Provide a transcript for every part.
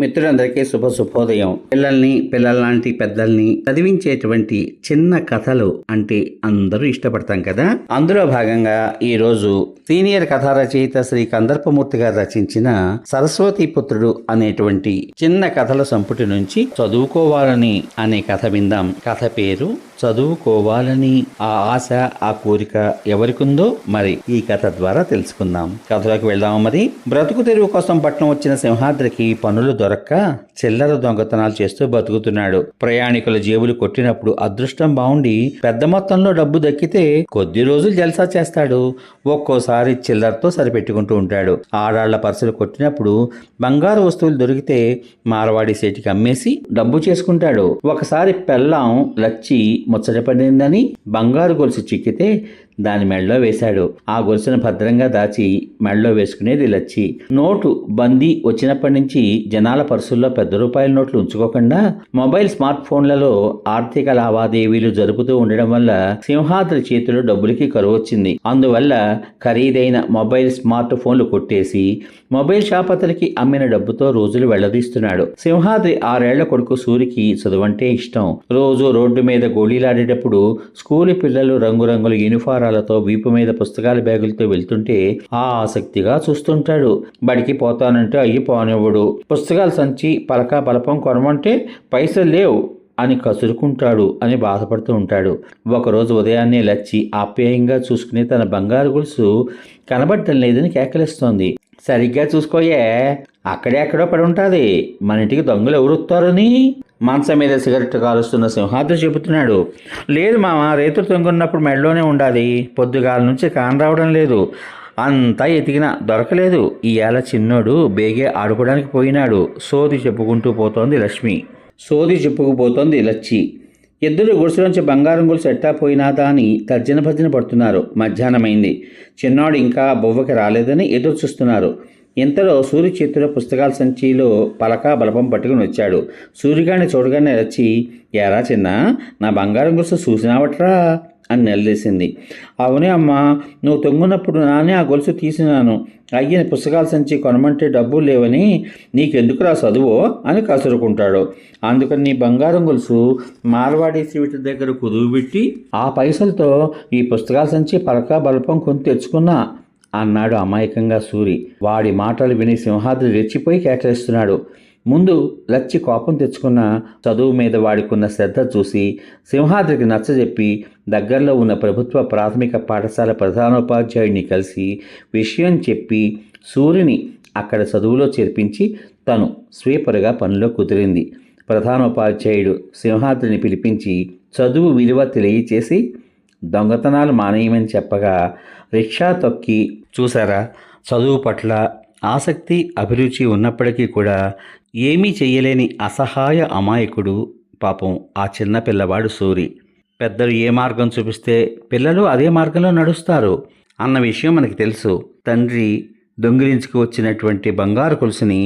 మిత్రులందరికీ శుభ శుభోదయం. పిల్లల్ని పిల్లల లాంటి పెద్దల్ని చదివించేటువంటి చిన్న కథలు అంటే అందరూ ఇష్టపడతాం కదా? అందులో భాగంగా ఈ రోజు సీనియర్ కథా రచయిత శ్రీ కందర్పమూర్తి గారు రచించిన సరస్వతి పుత్రుడు అనేటువంటి చిన్న కథల సంపుటి నుంచి చదువుకోవాలని అనే కథ విందాం. కథ పేరు చదువుకోవాలని ఆ ఆశ ఆ కోరిక ఎవరికుందో మరి ఈ కథ ద్వారా తెలుసుకుందాం. కథలోకి వెళ్దాం మరి? బ్రతుకు తెరువు కోసం పట్నం వచ్చిన సింహాద్రికి పనులు దొరక్క చిల్లర దొంగతనాలు చేస్తూ బతుకుతున్నాడు. ప్రయాణికుల జేబులు కొట్టినప్పుడు అదృష్టం బాగుండి పెద్ద మొత్తంలో డబ్బు దక్కితే కొద్ది రోజులు జల్సా చేస్తాడు. ఒక్కోసారి చిల్లరతో సరిపెట్టుకుంటూ ఉంటాడు. ఆడాళ్ళ పర్సులు కొట్టినప్పుడు బంగారు వస్తువులు దొరికితే మారవాడి సేటికి అమ్మేసి డబ్బు చేసుకుంటాడు. ఒకసారి పెళ్ళాం లచ్చి ముచ్చటపడిందని బంగారు గొలుసు చిక్కితే దాని మెడలో వేశాడు. ఆ గొలుసును భద్రంగా దాచి మెడలో వేసుకునేది లచ్చి. నోటు బందీ వచ్చినప్పటి నుంచి జనాల పర్సుల్లో పెద్ద రూపాయల నోట్లు ఉంచుకోకుండా మొబైల్ స్మార్ట్ ఫోన్లలో ఆర్థిక లావాదేవీలు జరుపుతూ ఉండడం వల్ల సింహాద్రి చేతిలో డబ్బులకి కరువు వచ్చింది. అందువల్ల ఖరీదైన మొబైల్ స్మార్ట్ ఫోన్లు కొట్టేసి మొబైల్ షాప్ అతనికి అమ్మిన డబ్బుతో రోజులు వెళ్ళదీస్తున్నాడు. సింహాద్రి ఆరేళ్ళ కొడుకు సూరికి చదువంటే ఇష్టం. రోజు రోడ్డు మీద గోళీలాడేటప్పుడు స్కూలు పిల్లలు రంగురంగుల యూనిఫారాలతో వీపు మీద పుస్తకాల బ్యాగులతో వెళ్తుంటే ఆ ఆసక్తిగా చూస్తుంటాడు. బడికి పోతానంటే అయ్యి పోనివ్వడు పుస్తకాల సంచి పలక బలపం కొనమంటే పైసలు లేవు అని కసురుకుంటాడు అని బాధపడుతూ ఉంటాడు. ఒకరోజు ఉదయాన్నే లచ్చి ఆప్యాయంగా చూసుకునే తన బంగారు గొలుసు కనబడటం లేదని కేకలిస్తోంది. సరిగ్గా చూసుకోయే. అక్కడే ఎక్కడో పడి ఉంటుంది. మన ఇంటికి దొంగలు ఎవరు మంచం మీద సిగరెట్ కాలుస్తున్న సింహాద్రి చెబుతున్నాడు. లేదు మామ రేతులు తొంగున్నప్పుడు మెడలోనే ఉండాలి. పొద్దుగాల నుంచి కాన్ రావడం లేదు. అంతా ఎతికినా దొరకలేదు. ఇవాళ చిన్నోడు బేగే ఆడుకోవడానికి పోయినాడు. సోది చెప్పుకుంటూ పోతోంది లక్ష్మి. సోది చెప్పుకుపోతోంది లచ్చి. ఇద్దరు గుడిసెలోంచి బంగారం గుడిసె ఎట్టా పోయినాదా అని తర్జన భర్జన పడుతున్నారు. మధ్యాహ్నమైంది. చిన్నాడు ఇంకా బొవ్వకి రాలేదని ఎదురు చూస్తున్నారు. ఇంతలో సూర్య చేతిలో పుస్తకాల సంచిలో పలక బలపం పట్టుకుని వచ్చాడు. సూర్యగాడిని చూడగానే వచ్చి ఎరా చిన్న నా బంగారం గుడిసె చూసినావట్రా? అని నిలదీసింది. అవునే అమ్మా నువ్వు తొంగినప్పుడు నానే ఆ గొలుసు తీసినాను. అయ్యని పుస్తకాల సంచి కొనమంటే డబ్బులు లేవని నీకెందుకురా చదువు? అని కసురుకుంటాడు. అందుకని నీ బంగారం గొలుసు మార్వాడి స్వీట్ దగ్గర కుదువుబెట్టి ఆ పైసలతో ఈ పుస్తకాల సంచి పలక బలపం కొని తెచ్చుకున్నా అన్నాడు అమాయకంగా సూరి. వాడి మాటలు విని సింహాద్రి రెచ్చిపోయి కేకరిస్తున్నాడు ముందు లచ్చి కోపం తెచ్చుకున్న చదువు మీద వాడికున్న శ్రద్ధ చూసి సింహాద్రికి నచ్చజెప్పి దగ్గరలో ఉన్న ప్రభుత్వ ప్రాథమిక పాఠశాల ప్రధానోపాధ్యాయుడిని కలిసి విషయం చెప్పి సూర్యుని అక్కడ చదువులో చేర్పించి తను స్వీపరుగా పనిలో కుదిరింది. ప్రధానోపాధ్యాయుడు సింహాద్రిని పిలిపించి చదువు విలువ తెలియచేసి దొంగతనాలు మానేయమని చెప్పగా రిక్షా తొక్కి చూసారా చదువు పట్ల ఆసక్తి అభిరుచి ఉన్నప్పటికీ కూడా ఏమీ చెయ్యలేని అసహాయ అమాయకుడు పాపం ఆ చిన్న పిల్లవాడు సూరి. పెద్దలు ఏ మార్గం చూపిస్తే పిల్లలు అదే మార్గంలో నడుస్తారు అన్న విషయం మనకి తెలుసు. తండ్రి దొంగిలించుకు వచ్చినటువంటి బంగారు కొలుసుని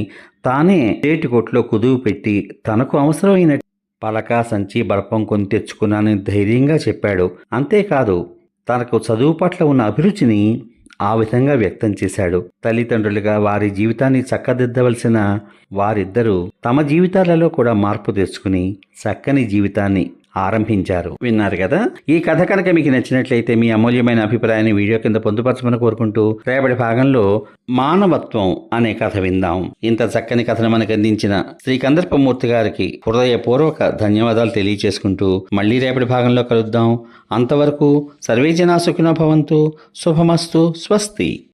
తానే చేటి కొట్లో కుదువు పెట్టి తనకు అవసరమైన పలక సంచి బలపం కొని తెచ్చుకున్నానని ధైర్యంగా చెప్పాడు. అంతేకాదు తనకు చదువు పట్ల ఉన్న అభిరుచిని ఆ విధంగా వ్యక్తం చేశాడు. తల్లిదండ్రులుగా వారి జీవితాన్ని చక్కదిద్దవలసిన వారిద్దరూ తమ జీవితాలలో కూడా మార్పు తెచ్చుకుని చక్కని జీవితాన్ని ఆరంభించారు. విన్నారు కదా? ఈ కథ కనుక మీకు నచ్చినట్లయితే మీ అమూల్యమైన అభిప్రాయాన్ని వీడియో కింద పొందుపరచమని కోరుకుంటూ రేపటి భాగంలో మానవత్వం అనే కథ విందాం. ఇంత చక్కని కథను మనకు అందించిన శ్రీ కందర్పమూర్తి గారికి హృదయపూర్వక ధన్యవాదాలు తెలియచేసుకుంటూ మళ్ళీ రేపటి భాగంలో కలుద్దాం. అంతవరకు సర్వేజనా సుఖినో భవంతు. శుభమస్తు. స్వస్తి.